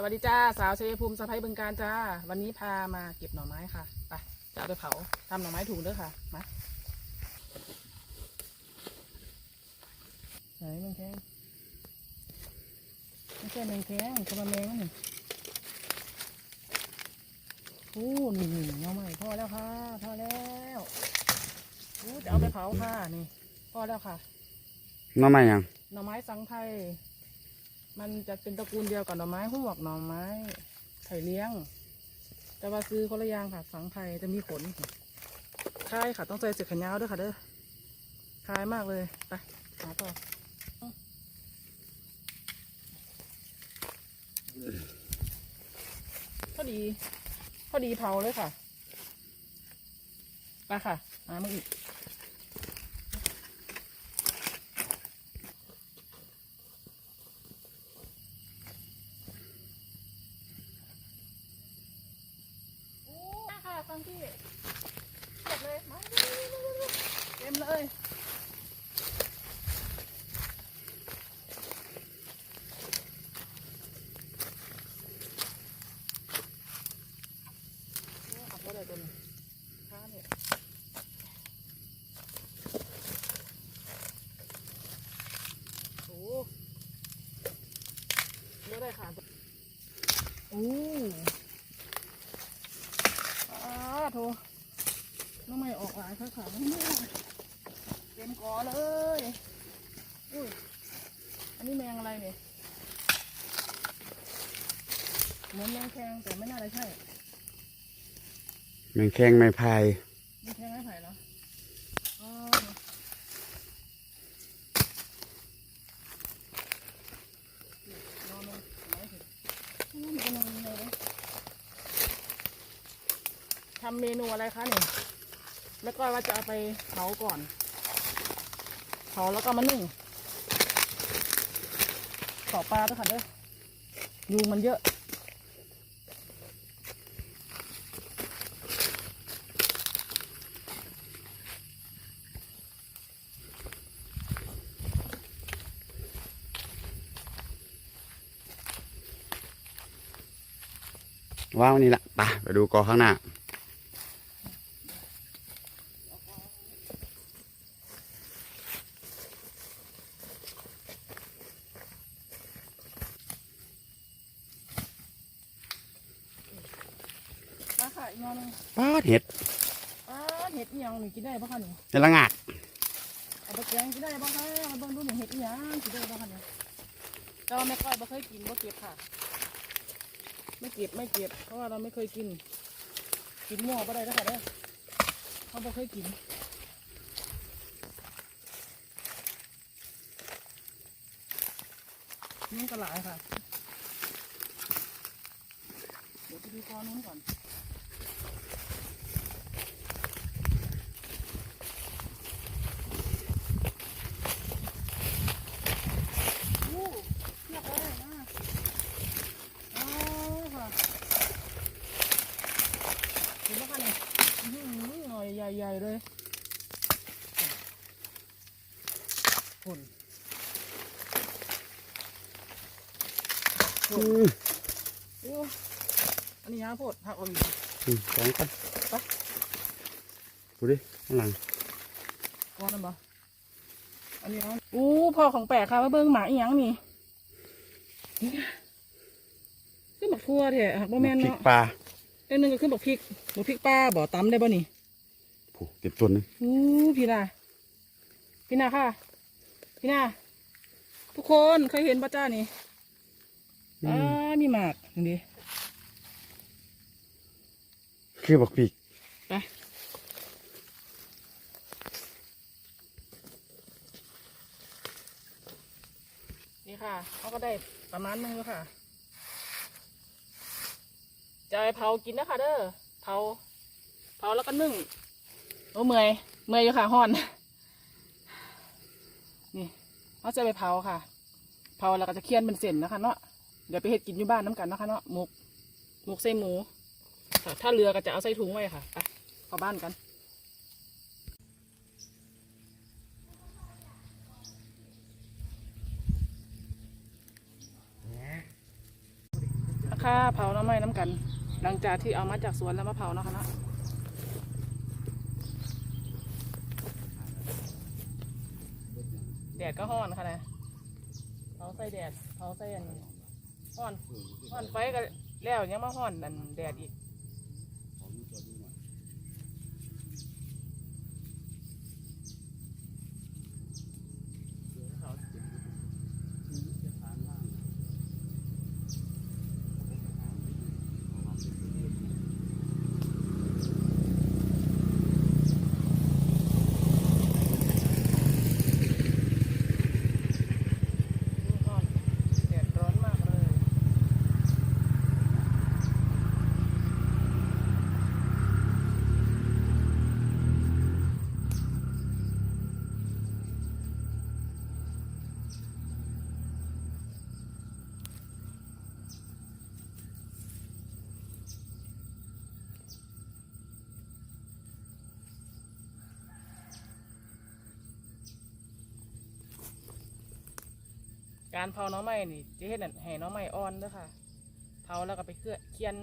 สวัสดีจ้าสาวชัยภูมิสะพ้ายบึงการจ้า วันนี้พามาเก็บหน่อไม้ค่ะไปจะเอาไปเผาทำหน่อไม้ถุงเด้อค่ะมาไหนแมงแคงไม่ใช่แมงแคงคนละแมงนี่โอ้นี่นี่หน่อไม้พอแล้วค่ะพอแล้วโอ้จะเอาไปเผาค่ะนี่พอแล้วค่ะน้องใหม่ยังหน่อไม้สังไทย มันจะเป็นตระกูลเดียวกับหน่อไม้หวกหน่อไม้ไผ่เลี้ยง แต่ว่าซื้อคนละอย่างค่ะสังไทยจะมีขนคายค่ะ ต้องใส่เสื้อแขนยาวด้วยค่ะเด้อคายมากเลย ไป หาต่อพอดี พอดีเผาเลยค่ะ ไปค่ะมามาอีก โอ้ค่ะฟังพี่เก็บเลย มาเต็มเลยโอ้ขับรถอะไรตัวนี้ข้าเนี่ยโอ้เยอะเลยค่ะโอ้ อาโถน้องไม่ ออกหลายค่ะค่ะเต็มกอเลยอุ้ยอันนี้แมงอะไรเนี่ยเหมือนแมงแคงแต่ไม่น่าจะใช่ แมงแข้งไม้พาย แมงแคงไม่ไผ่เหรออ๋อรอลงไหนเถอะอู้มันจะนอนยังไงวะทำเมนูอะไรคะเนี่ย แล้วก็ว่าจะเอาไปเผาก่อน เผาแล้วก็มานึ่งขอปลาด้วยค่ะเด้อยุงมันเยอะว้าวนี่ละไปไปดูกอข้างหน้าค่ะอีกหนอนหนึง ป้าด เห็ดปลาเห็ดอีหยังนี่กินได้ปะคะนี่ในละงาดเอาไปแกงกินได้ปะคะมาเบิ่งดูหน่อยเห็ดอีหยังกินได้ปะคะเนี่ยแต่ว่าแม่ก้อยบ่เคยกินบ่เก็บค่ะ ไม่เก็บไม่เก็บ เพราะว่าเราไม่เคยกิน กินมั่วบ่ได้แล้วค่ะเด้อเขาบ่เคยกินนี่ก็หลายค่ะ เดี๋ยวไปดูกอนู้นก่อน โอ้เทียบเลยนะอ๋อค่ะเห็นไหมคะเนี่ยอื้อหือหน่อยใหญ่ๆเลย ผลผอืลมโอ้อันนี้ยาโพดผักอมอืมสองกันไปดูดิข้างหลังก้อนนั่นบ่อันนี้เอาอู้พ่อของแปลกค่ะว่าเบิ้งหมาอีหยังนี่นี่ขึ้นบักทั่วเถอะบ่แม่นพริกเนาะปลาเรื่องหนึงก็ขึ้นบักพริกบักพริกป้าบ่ตำได้บ่นี่ผูเก็บตัวหนึงอู้พี่นาพี่นาค่ะ พี่นาทุกคนเคยเห็นป้าจ้านี่อือ่ามมีหมากอย่างนี้คือบักพริกไปนี่ค่ะเขาก็ได้ประมาณนึงแล้วค่ะ จะเอาไปเผากินนะคะเด้อเผาเผาแล้วก็นึ่งโอ้เมื่อยเมื่อยอยู่ค่ะห้อน นี่เขาจะไปเผาค่ะ เผาแล้วก็จะเคี่ยนเป็นเส้นนะคะเนาะเดี๋ยวไปเห็ดกินอยู่บ้านน้ำกันนะคะเนาะหมกหมกใส่หมูค่ะถ้าเรือก็จะเอาใส่ถุงไว้ค่ะไปเข้าบ้านกันค่าเผาน้ำไม้น้ำกัน หลังจากที่เอามาจากสวนแล้วมาเผานะคะเนาะ แดดก็ห้อนค่ะนะเผาใส่แดดเผาใส่อันห้อนห้อนไฟก็แล้วยังมาห้อนนั่นแดดอีก ร้อนแดดร้อนมากเลย การเผาหน้องไม้นี่จะเห็นให้หน้องไม้อ่อนเด้วยค่ะ เผาแล้วก็ไปเกลือเคียน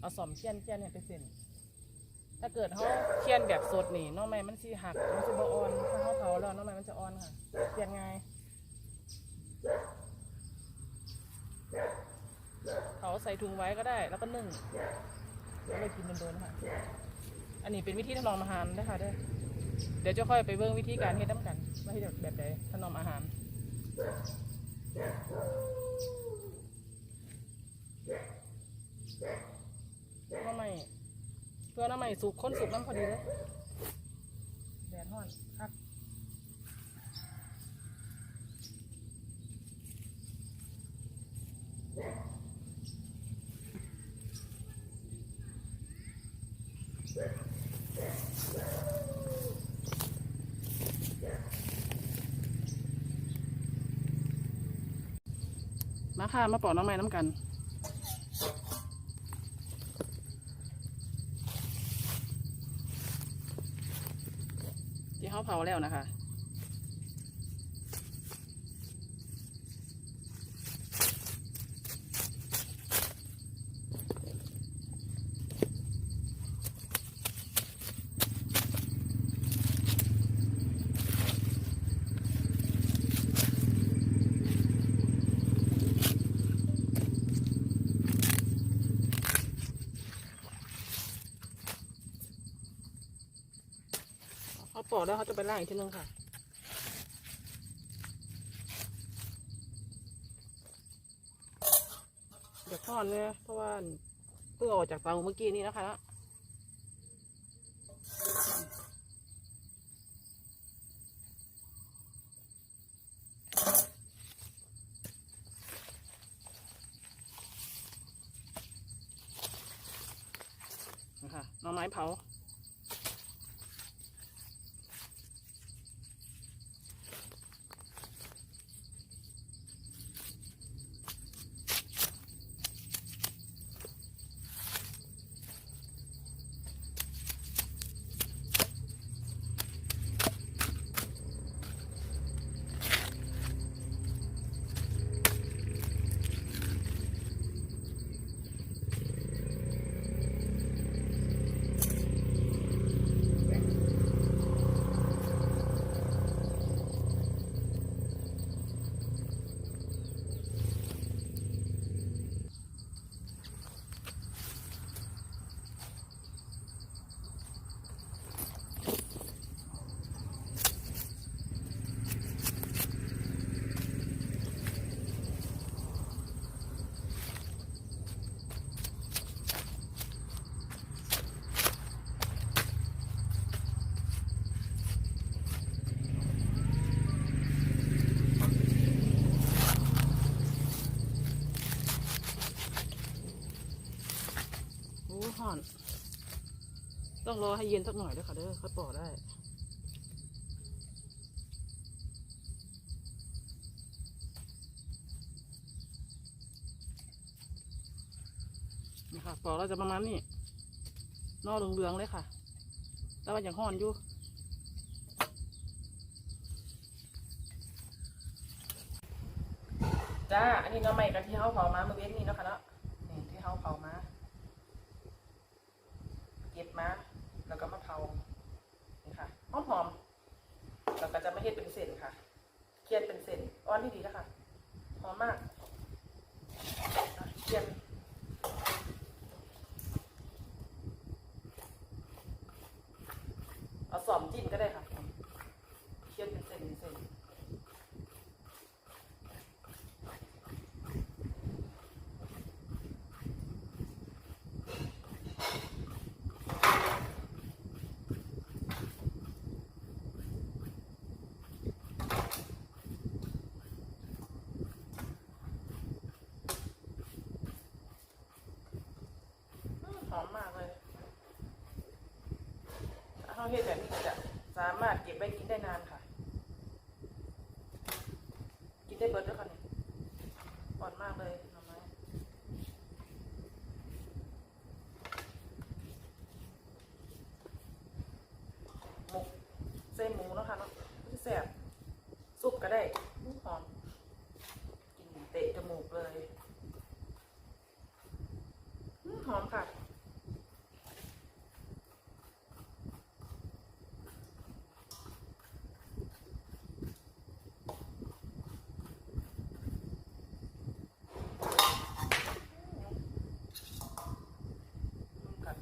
เอาสอมเคียนเคียนให้ไปเส้นถ้าเกิดเขาเคียนแบบสดนี่หน้องไม้มันสิหักมันสิบ่อ่อนถ้าเขาเผาแล้วหน้องไม้มันจะอ่อนค่ะเคียนง่ายเผาใส่ถุงไว้ก็ได้ แล้วก็นึ่งแล้วเลยกินโดนๆค่ะ อันนี้เป็นวิธีถนอมอาหารนะคะเด้อเดี๋ยวจะค่อยไปเบิ่งวิธีการเฮ็ดน้ำกันว่าเฮ็ดแบบใดถนอมอาหาร น้ำใหม่เพื่อน้ำใหม่ สุกค้นสุกน้ำพอดีเลยแดดห้อนครับมาค่ะ มาปอกน้ำใหม่น้ำกัน เขาเผาแล้วนะคะ อกแล้วเขาจะไปล่างอีกทีนึงค่ะ เดี๋ยวทอดเลยเพราะว่าเพิ่งออกจากเตาเมื่อกี้นี้นะคะนะคะหน่อไม้เผา ต้องรอให้เย็นสักหน่อยด้วยค่ะเด้อเขาต่อได้นี่ค่ะปอกเราจะประมาณนี้นอกเหลืองๆเลยค่ะ แต่ว่าอยังห่อนอยู่จ้า อันนี้เนาะใหม่กับที่เขาเผามาเมื่อเว้นนี้เนาะค่ะเนาะนี่ที่เขาเผามา เก็บมา คียนเป็นเส้นอ้อนที่ดีแล้วค่ะหอมมากเคียนเอาสอมจิ้มก็ได้ค่ะเคียนเป็นเส้นเป็นเส้นอื้อหอมมากเลยถ้าเขาเฮ็ดแบบนี้ก็จะสามารถเก็บไว้กินได้นานค่ะ กินได้เบิร์ดด้วยค่ะเนี่ยอ่อนมากเลยหน่อไม้หมกเส้นหมูเนาะคะเนาะที่แซ่บซุปก็ได้อื้อหอม กินเตะจมูกเลยอื้อหอมค่ะ กัด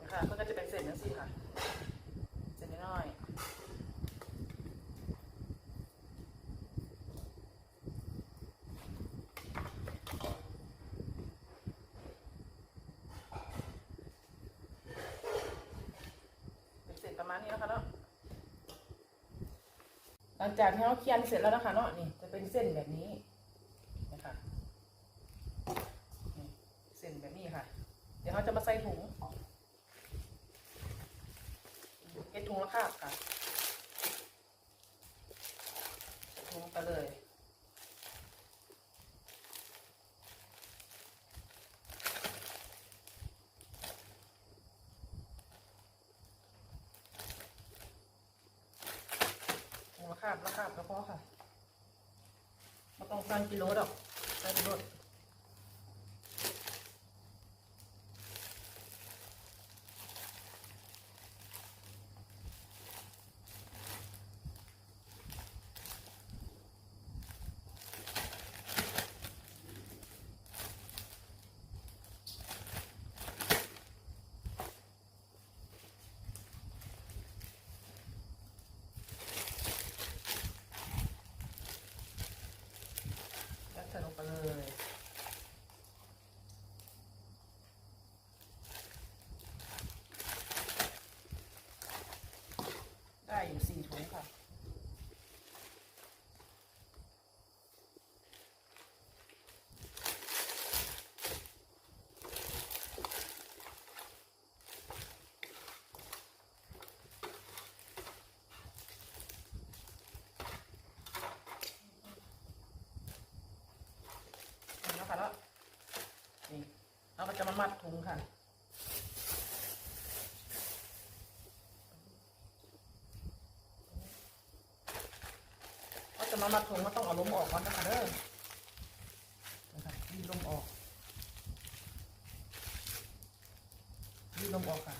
นะคะมันก็จะ เป็นเศษนั่นสิค่ะเส้นน้อยเป็นเส้นประมาณนี้นะคะเนาะหลังจากที่เราเคียนเสร็จแล้วนะคะเนาะนี่จะเป็นเส้นแบบนี้นะคะนี่เส้นแบบนี้ค่ะ เดี๋ยวเราจะมาใส่ถุง เฮ็ดถุงละคาบค่ะใส่ถุงไปเลย ถุงละคาบละคาบก็พอค่ะไม่ต้องสั่งกิโลดอกใส่ไปรถยัด เลย ได้อยู่สี่ถุงค่ะ เห็นแล้วค่ะแล้วนี่เราก็ จะมามัดถุงค่ะเราจะมามัดถุงก็ต้องเอาลมออกก่อนนะคะเด้อนะคะรีดลมออกรีดลมออกค่ะ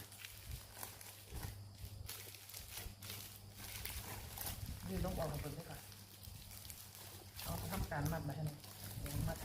รีดลมออกลงไปด้วยค่ะเอาไปทำการมัดมาให้หน่อยเดี๋ยวมัด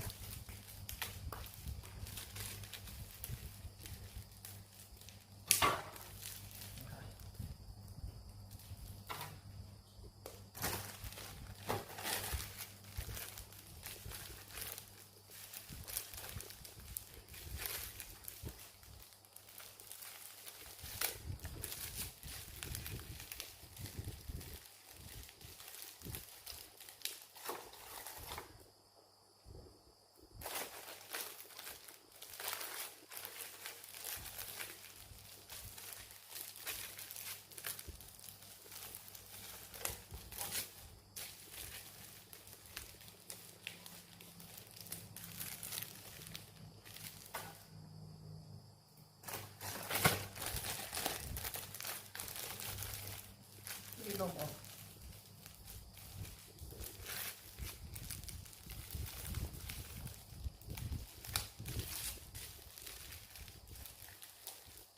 น ลมออก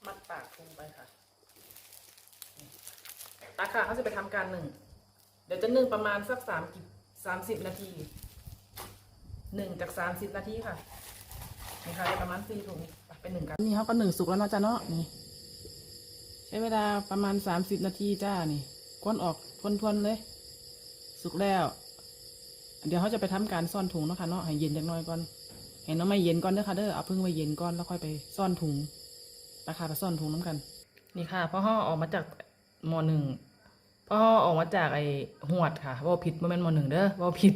มัดปากลงไปค่ะตาค่ะเขาจะไปทำการหนึ่ง เดี๋ยวจะนึ่งประมาณสักสามกิสามสิบนาที หนึ่งจากสามสิบนาทีค่ะ นี่ค่ะประมาณสี่ถุงไปเป็นหนึ่งกันนี่เขาก็หนึ่งสุกแล้วนะจ้าเนาะนี่ ใช้เวลาประมาณสามสิบนาทีจ้านี่ วนออกทวนๆเลย สุกแล้ว เดี๋ยวเขาจะไปทำการซ่อนถุงเนาะค่ะเนาะให้เย็นจักหน่อยก่อนเห็นเนาะไม่เย็นก่อนเด้อค่ะเด้อเอาพึ่งไว้เย็นก่อนแล้วค่อยไปซ่อนถุงราคาไปซ่อนถุงน้ำกัน นี่ค่ะพราะห่อออกมาจากมหนึ่งพราะห่อออกมาจากไอ้หวดค่ะว่าผิดโมเมนต์มหนึ่งเด้อว่าผิด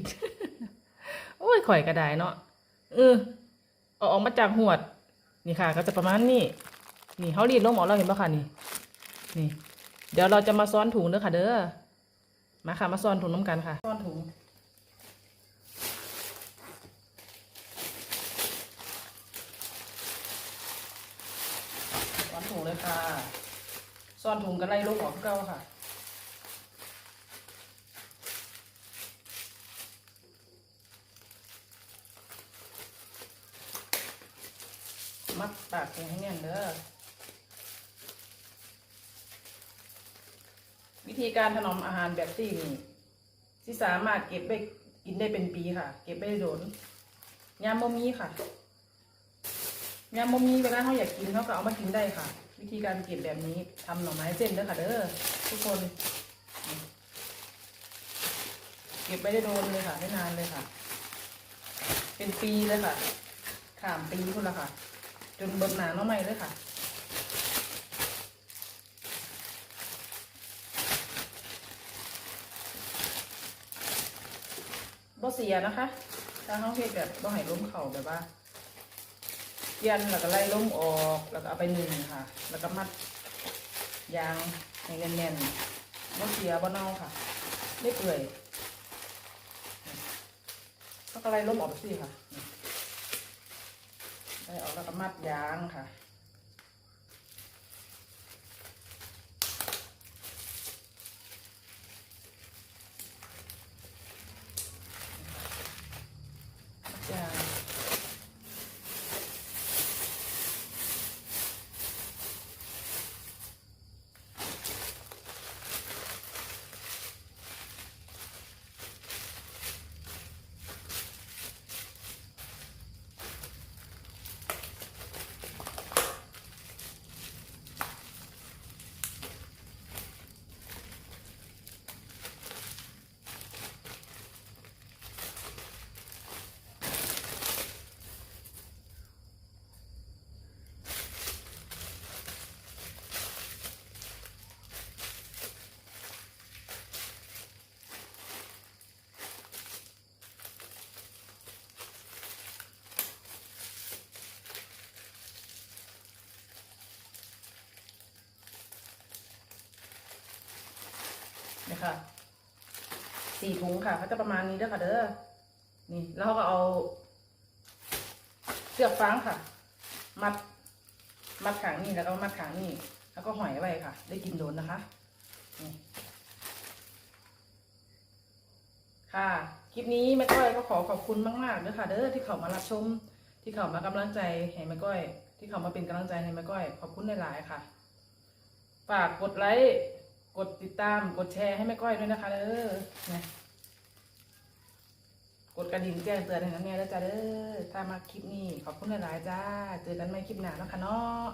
โอ้ยข่อยกระไดเนาะเอออออกมาจากหวด นี่ค่ะ ก็จะประมาณนี้นี่เขารีดลงหมอเราเห็นปะค่ะนี่ นี่ เดี๋ยวเราจะมาซ้อนถุงเด้อค่ะ เด้อ มาค่ะ มาซ้อนถุงน้ำกันค่ะ ซ้อนถุง ซ้อนถุงเลยค่ะ ซ้อนถุงกันไล่ลูกออกเก้าค่ะมัดปากถุงให้แน่นเด้อ วิธีการถนอมอาหารแบบซี่นี่ที่สามารถเก็บไปกินได้เป็นปีค่ะ เก็บไปได้โดนยามโมมีค่ะยามโมมีเวลาเขาอยากกินเขาก็เอามากินได้ค่ะ วิธีการเก็บแบบนี้ทำหน่อไม้เส้นเด้อค่ะเด้อทุกคน เก็บไปได้โดนเลยค่ะ ได้นานเลยค่ะ เป็นปีเลยค่ะขามปีคุณละค่ะ จนเบิดหนาน้องใหม่เลยค่ะ บ่เสียนะคะ ถ้าเขาเฮ็ดแบบบ่ให้ล้มเข่าแบบว่าเยันแล้วก็ไล่ล้มออกแล้วก็เอาไปนึ่งค่ะ แล้วก็มัดยางให้แน่นๆบ่เสียบ่เน่าค่ะ ไม่เปื่อยแล้วก็ไล่ล้มออกแบบนี้ค่ะไล่ออกแล้วก็มัดยางค่ะ มัดยาง นี่ค่ะ สี่ถุงค่ะเขาจะประมาณนี้เด้อค่ะเด้อ นี่แล้วเขาก็เอา เสือกฟางค่ะ มัด มัดขางนี่แล้วก็มัดขางนี่ แล้วก็หอยไว้ค่ะ ได้กินโดนนะคะ นี่ค่ะ คลิปนี้แม่ก้อยก็ขอขอบคุณมากๆเด้อค่ะ เด้อที่เขามารับชม ที่เขามากำลังใจให้แม่ก้อย ที่เขามาเป็นกำลังใจให้แม่ก้อย ขอบคุณหลายๆค่ะ ฝากกดไลค์ กดติดตามกดแชร์ให้แม่ก้อยด้วยนะคะเด้อนะกดกระดิ่งแจ้งเตือนให้น้ำแม่แล้วจ้าเด้อถ้ามาคลิปนี้ขอบคุณหลายๆจ้า เจอกันใหม่คลิปหน้านะคะเนาะ